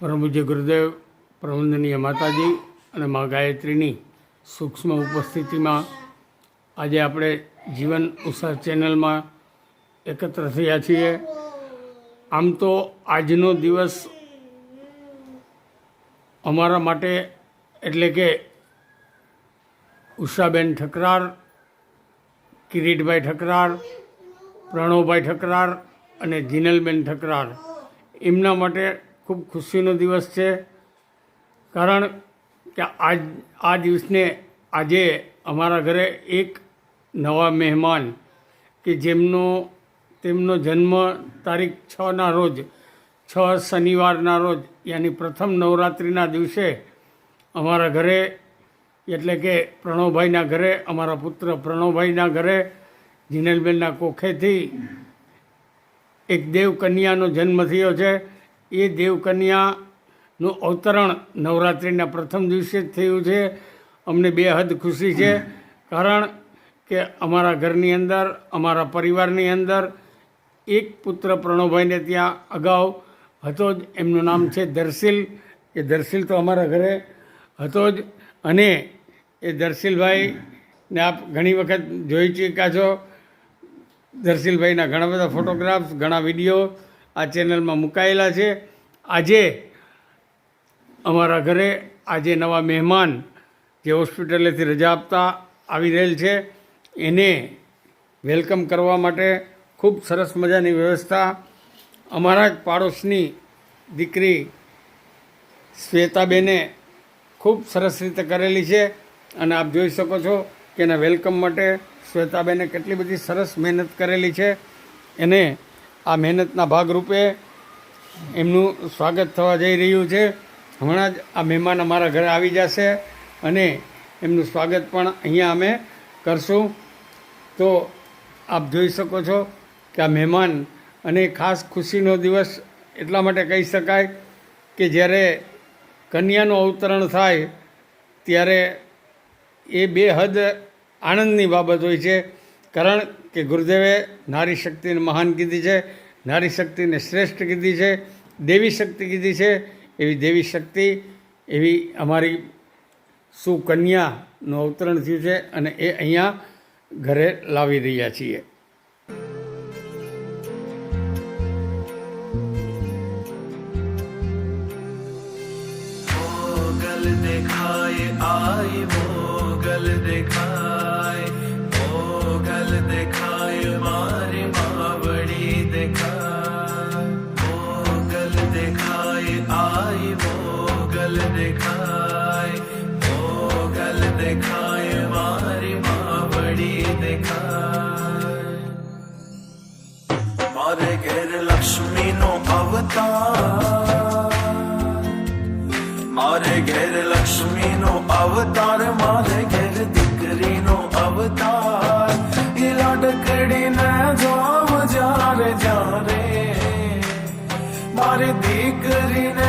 પરમ પૂજ્ય ગુરુદેવ પ્રવંદનીય માતાજી અને મા ગાયત્રીની સૂક્ષ્મ ઉપસ્થિતિમાં આજે આપણે જીવન ઉત્સાહ ચેનલમાં એકત્ર થયા છીએ. આમ તો આજનો દિવસ અમારા માટે એટલે કે ઉષાબેન ઠકરાર, કિરીટભાઈ ઠકરાર, પ્રણવભાઈ ઠકરાર અને જીનલબેન ઠકરાર એમના માટે ખૂબ ખુશીનો દિવસ છે. કારણ કે આજ, આ દિવસને આજે અમારા ઘરે એક નવા મહેમાન કે જેમનો, તેમનો જન્મ તારીખ છના રોજ, છ શનિવારના રોજ, યાની પ્રથમ નવરાત્રિના દિવસે અમારા ઘરે, એટલે કે પ્રણવભાઈના ઘરે, અમારા પુત્ર પ્રણવભાઈના ઘરે, જીનલબેનના કોખેથી એક દેવકન્યાનો જન્મ થયો છે. એ દેવકન્યાનું અવતરણ નવરાત્રિના પ્રથમ દિવસે જ થયું છે. અમને બેહદ ખુશી છે. કારણ કે અમારા ઘરની અંદર, અમારા પરિવારની અંદર એક પુત્ર પ્રણવભાઈને ત્યાં અગાઉ હતો જ. એમનું નામ છે દર્શિલ. એ દર્શિલ તો અમારા ઘરે હતો જ. અને એ દર્શિલભાઈને આપ ઘણી વખત જોઈ ચૂક્યા છો. દર્શિલભાઈના ઘણા બધા ફોટોગ્રાફ્સ, ઘણા વીડિયો આ ચેનલમાં મુકાયેલા છે. આજે અમારા ઘરે આજે નવા મહેમાન જે હોસ્પિટલેથી રજા આપતા આવી રહેલ છે. એને વેલકમ કરવા માટે ખૂબ સરસ મજાની વ્યવસ્થા. અમારા જ પાડોશની દીકરી શ્વેતાબેને ખૂબ સરસ રીતે કરેલી છે અને આપ જોઈ શકો છો કે એના વેલકમ માટે શ્વેતાબેને કેટલી બધી સરસ મહેનત કરેલી છે. એને આ મહેનતના ભાગરૂપે એમનું સ્વાગત થવા જઈ રહ્યું છે. હમણાં જ આ મહેમાન અમારા ઘરે આવી જશે અને એમનું સ્વાગત પણ અહીંયા અમે કરશું. તો આપ જોઈ શકો છો કે આ મહેમાન અને ખાસ ખુશીનો દિવસ એટલા માટે કહી શકાય કે જ્યારે કન્યાનું અવતરણ થાય ત્યારે એ બેહદ આનંદની બાબત હોય છે. કારણ કે ગુરુદેવે નારી શક્તિને મહાન કીધી છે, નારી શક્તિને શ્રેષ્ઠ કીધી છે, દેવી શક્તિ કીધી છે, એવી દેવી શક્તિ, એવી અમારી સુકન્યાનું અવતરણ થયું છે અને એ અહીંયા ઘરે લાવી રહ્યા છીએ. દેખાય આય મોગલ દેખાય. મોગલ દેખાય મારી માવડી દેખાય મોગલ દેખાય આય મોગલ દેખાય મોગલ દેખાય મારી માવડી દેખાય મારે ઘેર લક્ષ્મીનો મારી દીકરીને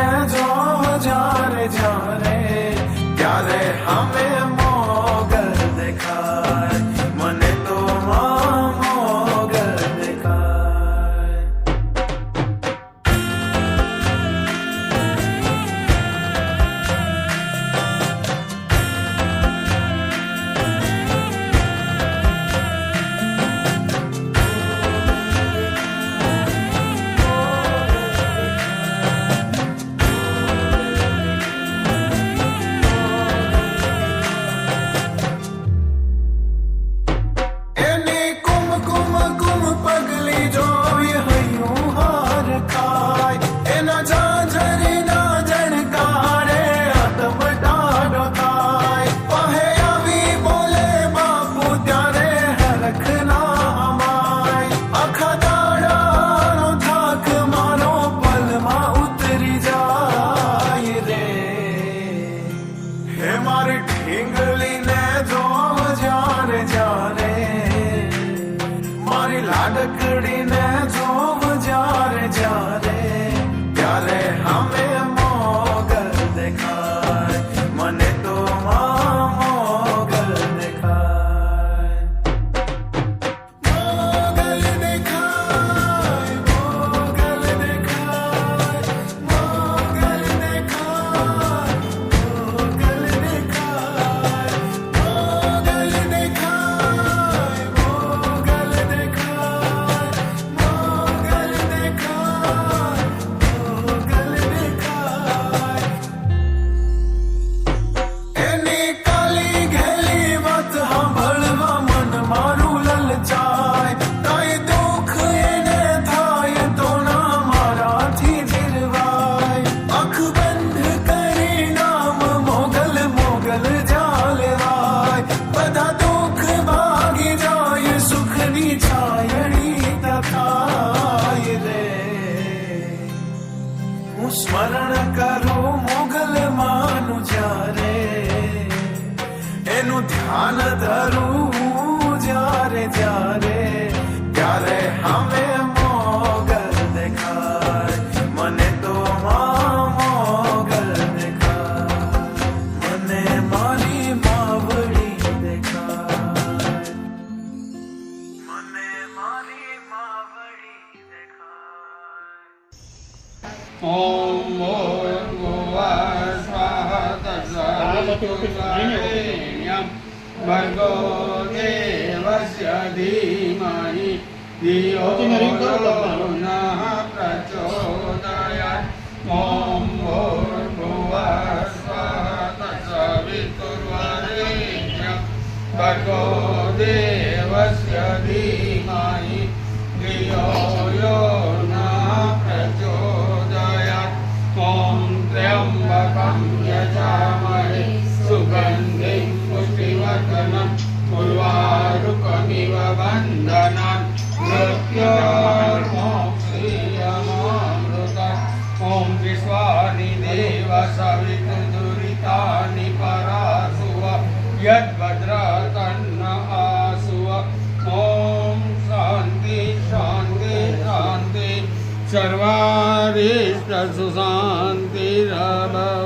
કરું મુગલ માનું જ્યારે. એનું ધ્યાન ધરું ॐ भर्गो देवस्य धीमहि धियो नः प्रचोदयात् ॐ भूर्भुवः स्वः सवितुर्वरेण्यं भर्गो देवस्य धीमहि धियो यो यजामहे सुगन्धिं पुष्टिवर्धनं उर्वारुकमिव बन्धनान् मृत्योर्मोक्षीयमामृतम् ॐ विश्वानि देव सवितुर्दुरितानि परासुव यद्भद्रतन्न आसुव ॐ शान्ति शान्ति शान्ति सर्वारिष्टसुशान्तिरभवतु